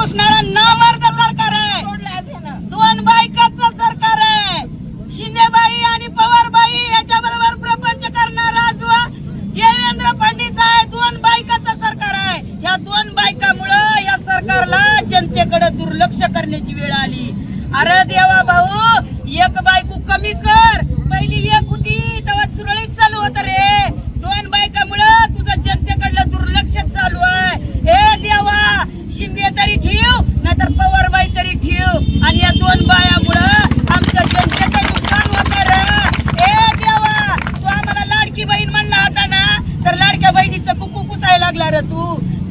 पुसणारा नामर्द सरकार आहे. दोन बायकाच सरकार आहे. शिंदेबाई आणि पवारबाई याच्या बरोबर प्रपंच करणारा आजवा देवेंद्र फडणीस आहे. दोन बायकाचं सरकार आहे. या दोन बायकामुळं या सरकारला जनतेकडे दुर्लक्ष करण्याची वेळ आली. अरे देवा भाऊ एक बायको कमी कर. पहिली एक होती तेव्हा सुरळीत चालू होत रे. दोन बायकामुळं तुझं जनतेकडलं दुर्लक्ष चालू आहे. हे देवा शिंदे तरी ठेव नाहीतर पवारबाई तरी ठेव आणि या दोन बायामुळं आमच्या जनतेचं नुकसान होत रे ए देवा तू आम्हाला लाडकी बहीण म्हणला होता ना तर लाडक्या बहिणीचं कुकू पुसायला लागला रे तू?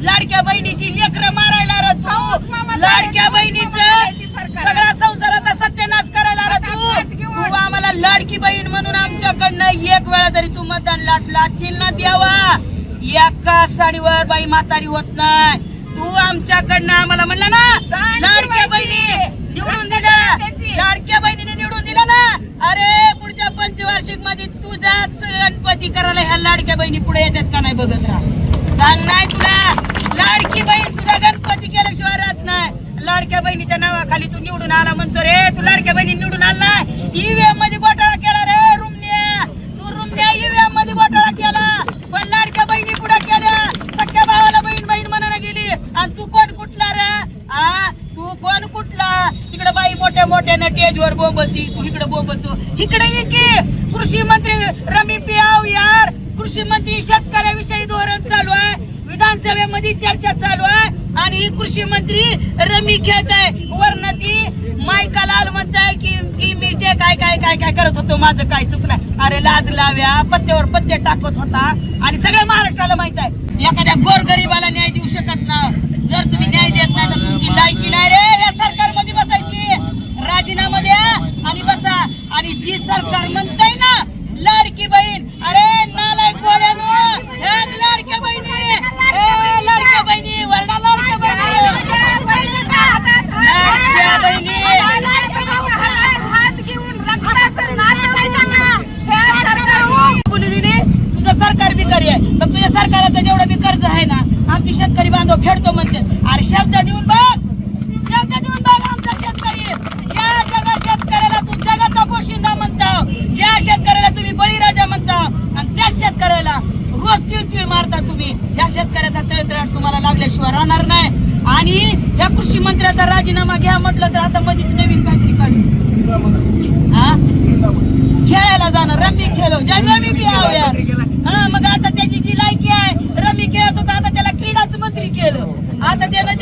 लाडक्या बहिणीची लेकरं मारायला रे तू? लाडक्या बहिणीचं सगळा संसाराचा सत्यानाश करायला रे तू? तू आम्हाला लाडकी बहीण म्हणून आमच्याकडनं एक वेळा जरी तू मतदान लाट लाटशील ना देवा एका साडीवर बाई म्हातारी होत नाही. तू आमच्याकडनं आम्हाला म्हणला ना लाडक्या बहिणी निवडून दिल्या लाडक्या बहिणीने निवडून दिला ना. अरे पुढच्या पंचवार्षिकमध्ये तुझाच गणपती करायला ह्या लाडक्या बहिणी पुढे येतात का नाही बघत राहा. सांग नाही तुला. लाडकी बहीण तुझा गणपती केल्याशिवाय राहत नाही. लाडक्या बहिणीच्या नावाखाली तू निवडून आला म्हणतो रे. तू लाडक्या बहिणी निवडून आला नाही. ईव्हीएममध्ये घोटाळा केला रे रुमण्या. तू रुमण्या ईव्हीएममध्ये घोटाळा केला. पण लाडक्या बहिणी पुढे केल्या. सख्या भावाला बहीण बहीण म्हणायला गेली. आणि तू कोण कुठला रे? आ? तू कोण कुठला? तिकडे बाई मोठ्या मोठ्या नटेजवर बोंबलती. तू इकडे बोंबलतो. इकडे ये की. कृषी मंत्री रमी पी यार कृषी मंत्री शेतकऱ्याविषयी धोरण चालू आहे मध्ये चर्चा चालू आहे. आणि ही कृषी मंत्री रमी खेळत आहे. वर्ण ती मायका लाल म्हणताय की की मी जे काय काय काय काय करत होतो माझं काय नाही. अरे लाज लाव्या पत्त्यावर पत्ते टाकत होता. आणि सगळ्या महाराष्ट्राला माहीत आहे. एखाद्या गोरगरीब न्याय देऊ शकत ना जर तुम्ही न्याय देत नाही तर तुमची लायकी नाही रे या सरकारमध्ये बसायची राजीनामा द्या आणि बसा आणि जी सरकार म्हणताय ना लाडकी बहीण अरे नालायक गोड्यानो ह्याच लाडक्या बहिणी ए, लाडक्या बहिणी वरडा लाडक्या बहिणी लाडक्या बहिणी मुलीने तुझं सरकार बिकारी आहे मग तुझ्या सरकाराचं जेवढं बी कर्ज आहे ना आमची शेतकरी बांधव फेडतो म्हणते. अरे शब्द देऊन बघ. शब्द देऊन बघ आमचा शेतकरी. ज्या जगा शेतकऱ्याला तू जगाचा पोशिंदा म्हणताव ज्या शेतकऱ्याला तुम्ही बळीराजा म्हणताव आणि त्या शेतकऱ्याला रोज तिळ तिळ मारता तुम्ही. या शेतकऱ्याचा तळतळाट तुम्हाला लागल्याशिवाय राहणार नाही. आणि या कृषी मंत्र्याचा राजीनामा घ्या म्हटलं तर आता मध्येच नवीन काहीतरी काढू. हा? खेळायला जाणार. रमी खेळो ज्या रमी बी यार हा मग आता त्याची जी लायकी आहे रमी खेळत होता आता त्याला